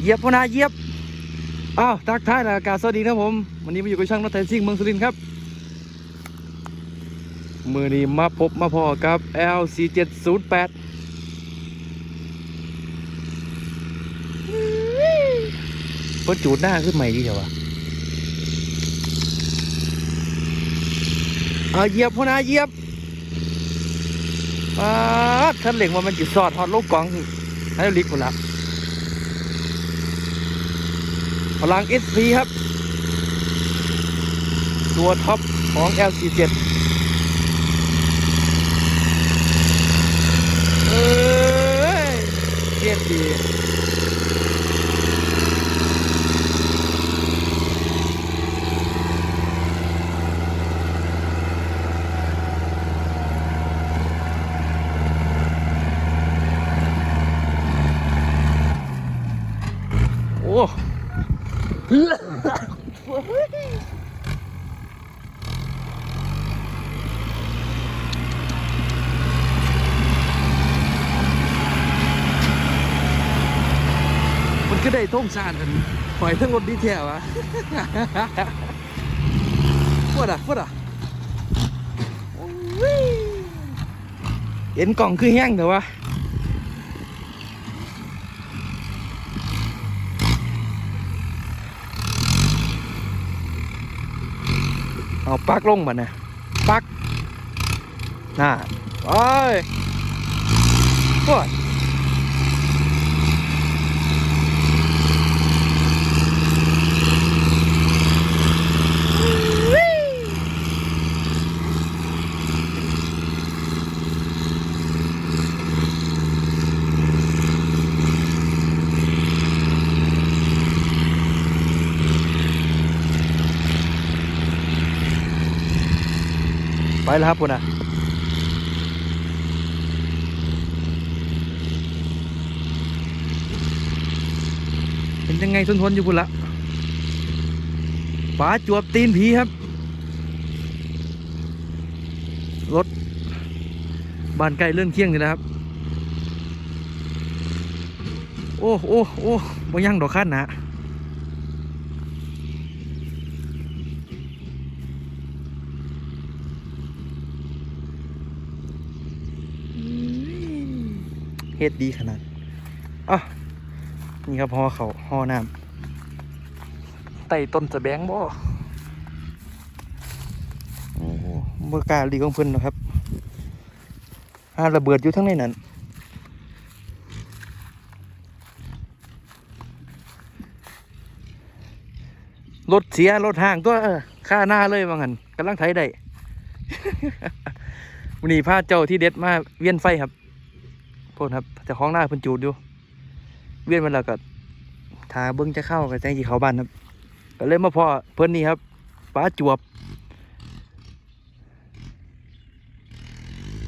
เหยียบพนาเหยียบอ้าวทักทายนะอากาศสวัสดีครับผม วันนี้มาอยู่กับช่างรถไถซิ่งเมืองสุรินทร์ครับ มือนี้มาพบมาพอกับ L4708 เพิ่นจูดหน้าขึ้นใหม่ดีเดี๋ยววะเอาเหยียบพนาเหยียบอ่าท่านเหล็กว่ามันจิสอดฮอดลูกกล่องให้ลิกหมดละ พลัง SP ครับ ตัวท็อปของ L47 เอ้ยเทียบดีโอ้ มันก็ได้ท่งชาติกันปล่อยทั้งรถดีแถวอะพวดอะพวดอะเห็นกล่องคือแห้งแต่ว่า เอาปักลงมาเนี่ยปักน่าไปพวด ไป แล้วครับคุณอะเป็นยังไงทนทนๆอยู่คุณละป๋าจวบตีนผีครับ รถบ้านใกล้เลื่อนเคียงนี่นะครับ โอ้โอ้โอ้บ่ยังดอกขั้นนะ เฮ็ดดีขนาดอะนี่ครับห่อเขาห่อน้ำไต่ต้นสะแบงบ่โอ้โหเมื่อกาดีของเพิ่นนะครับหาระเบิดอยู่ทั้งในนั้นรถเสียรถห่างตัวค่าหน้าเลยว่างั้นกำลังไถได้วันนี้พาเจ้าที่เด็ดมาเวียนไฟครับ โทษครับเจะคล้องหน้าเพิ่นจูดอยู่ เวียนมาแล้วก็ทาเบิ้งจะเข้ากับแจ้งจีเขาบ้านครับ ก็เลยมาพอเพิ่นนี่ครับป้าจวบ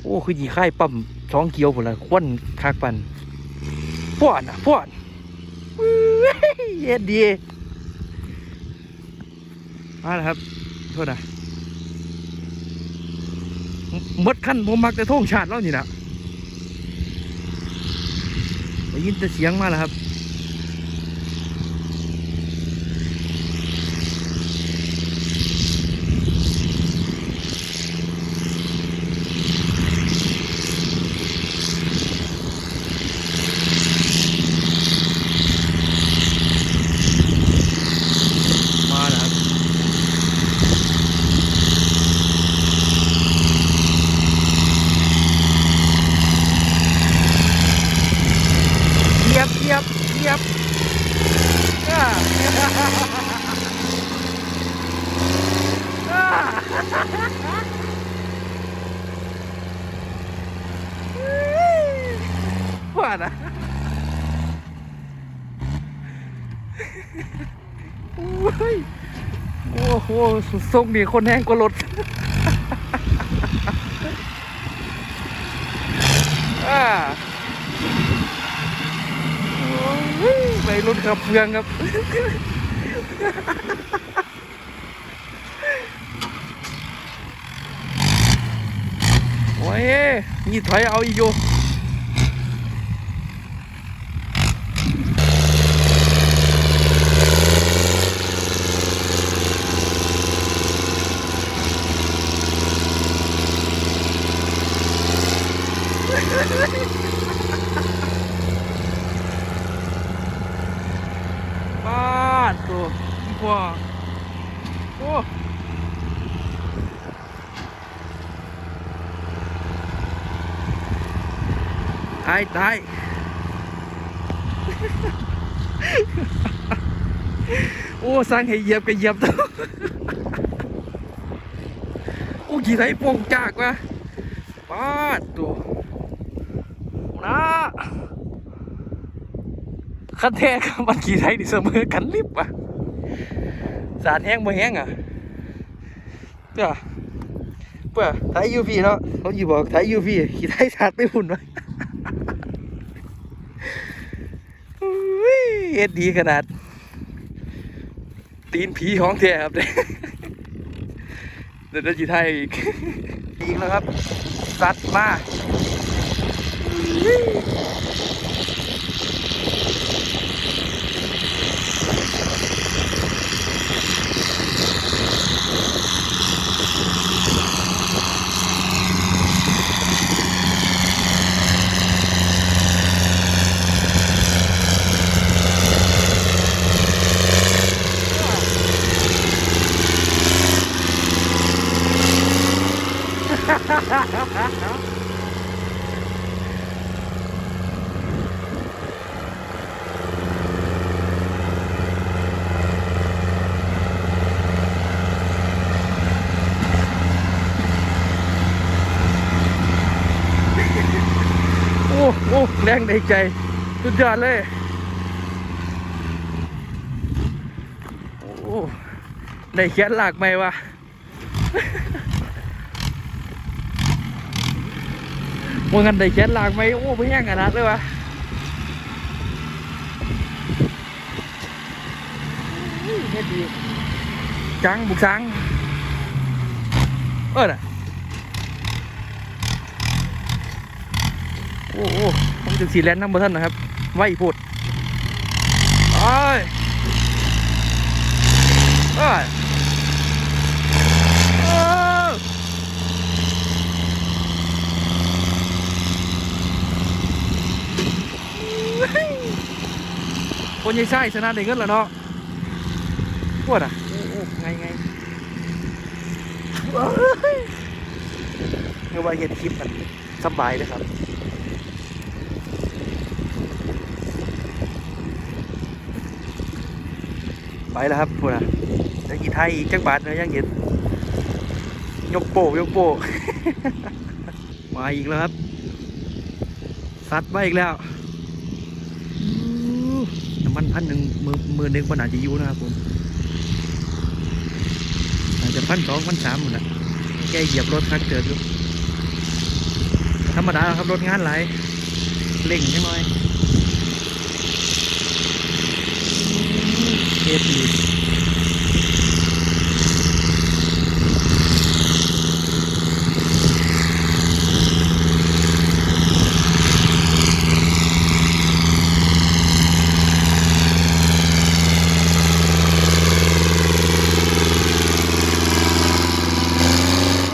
โอ้ คือจีค่ปั๊มสองเกียวหมดลยควนคากปันป้อนอะป้อนเย็ดดีมาแล้วครับโทษนะมดขั้นผมมักจะท่งชาติแล้วนี่นะ ได้ยินแต่เสียงมาแล้วครับ มาแล้วครับ เหยียบเหยียบเหยียบอ่าอ่าว่านะโอ้ยโอ้โหสุดทรงนี่คนแห้งกว่ารถไปรุ่นขับเพื่องครับโอ้ยนี่ถอยเอาอีกอยู่ บ้านตัวอีกว่าโอ้ตายตายโอ้สร้างให้เหยียบก็เหยียบตัวโอ้กี่ไทยโป่งจากวะป้าตัวนะคันแท้กับมันกี่ไทยนี่เสมอกันลิบวะสารแห้งบ่แห้งอะเพื่อเพื่อไทยยูพีเนาะเขาอยู่บอกไทยยูพีกี่ไทยสาดไปหุ่นวะ อุ้ย เอ็ดดีขนาด ตีนผีของแท้ครับเดี๋ยวจะจีไทยอีกอีกแล้วครับสัตว์มา โอ้โอ้แรงในใจสุดยอดเลยโอ้ได้เขียนหลากไหมวะ ว่างันได้เขียนหลากไหมโอ้ไม่ย่างขนาดเลยวะเฮ็ดดีจังบุกสังเออน่ะโอ้โหผมถึงสีแลนน้ำบท่านนะครับ ไว้พูดไอ้ยเอ้ย คนยังใช่ชนะได้เงินแล้วเนาะปวดอะโอ้โอ้ไงไงเอ้ยเมื่อว่าเห็นคลิปมันสบายเลยครับไปแล้วครับพูดนะจะกี่ไทยอีกจักบาทเนยยังเห็นยกโปกยกโปกมาอีกแล้วครับซัดมาอีกแล้วอู้น้ำ มันพันหนึ่งมือมือหนึ่งมันอาจจะอยูนะครับผมอาจจะพันสองพันสามหมดละแกเหยียบรถคันเกิดอยู่ธรรมดาครับรถงานไหลเร่งใช่ไหน่อยเอฟดี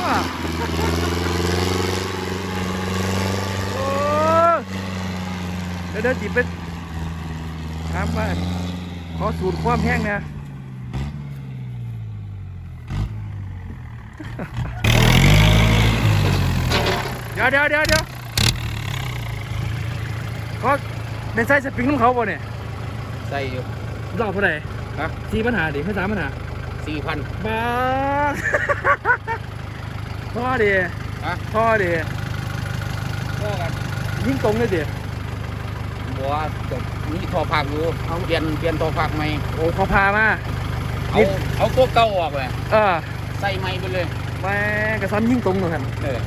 ว้าโอ้ เดี๋ยวเดี๋ยวจิบไปถามว่าขอสูตรความแห้งนะเดี๋ยวเดี๋ยวเดี๋ยวเดี๋ยวก็ในไส้สปริงของเขาบ่เนี่ยใส่อยู่รอบเท่าไหร่ฮะสี่ปัญหาดิไม่สามปัญหาสี่พันบ้าพ่อดิฮะพ่อดิก็กันยิ่งตรงเลยดิ บัวจบนี่ทอผักอยู่เอาเปลี่ยนเปลี่ยนทอผักใหม่โอ้เขาพามาเอาเอาตัวเก่าออกเลยเออใส่ใหม่ไปเลยแม่กระซ้ำยิ่งตรงเลยครับเออ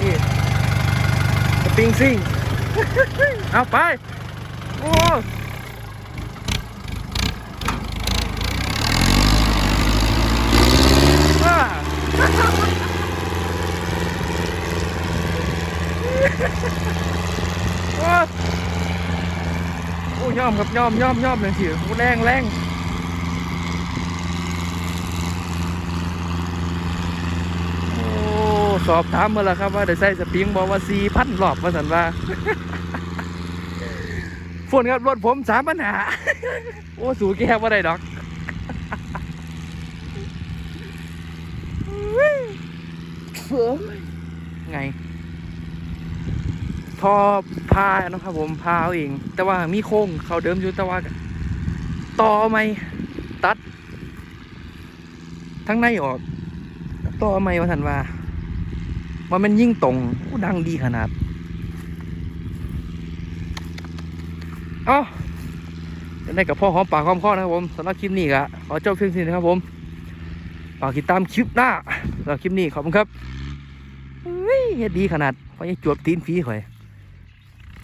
นี่สปริงซิ่งเอาไปโอ้ว้าโอ้ โอ้ย่อมครับย่อมย่อมย่อมเลยสิโอ้แรงแรงโอ้สอบถามมาแล้วครับว่าได้ใส่สปริงบอกว่าสี่พันรอบว่าสันว่าฝนครับรถผมสามปัญหาโอ้สูแก้ว่าได้ดอกไง ทอ พาเนาะครับผมพาเอาเอง แต่ว่ามีโค้งเขาเดิมอยู่แต่ว่าต่อไม่ตัด ทั้งในออกต่อไม่ว่าทันว่ามันมันยิ่งตรงดังดีขนาดเอ้าได้กับพ่อหอมปากหอมคอนะครับผมสำหรับคลิปนี้ก็ขอจบเพียงเท่านี้นะครับผมฝากติดตามคลิปหน้าสำหรับคลิปนี้ขอบคุณครับเฮ้ยดดีขนาดเพราะยังจวบตีนฟีข่อย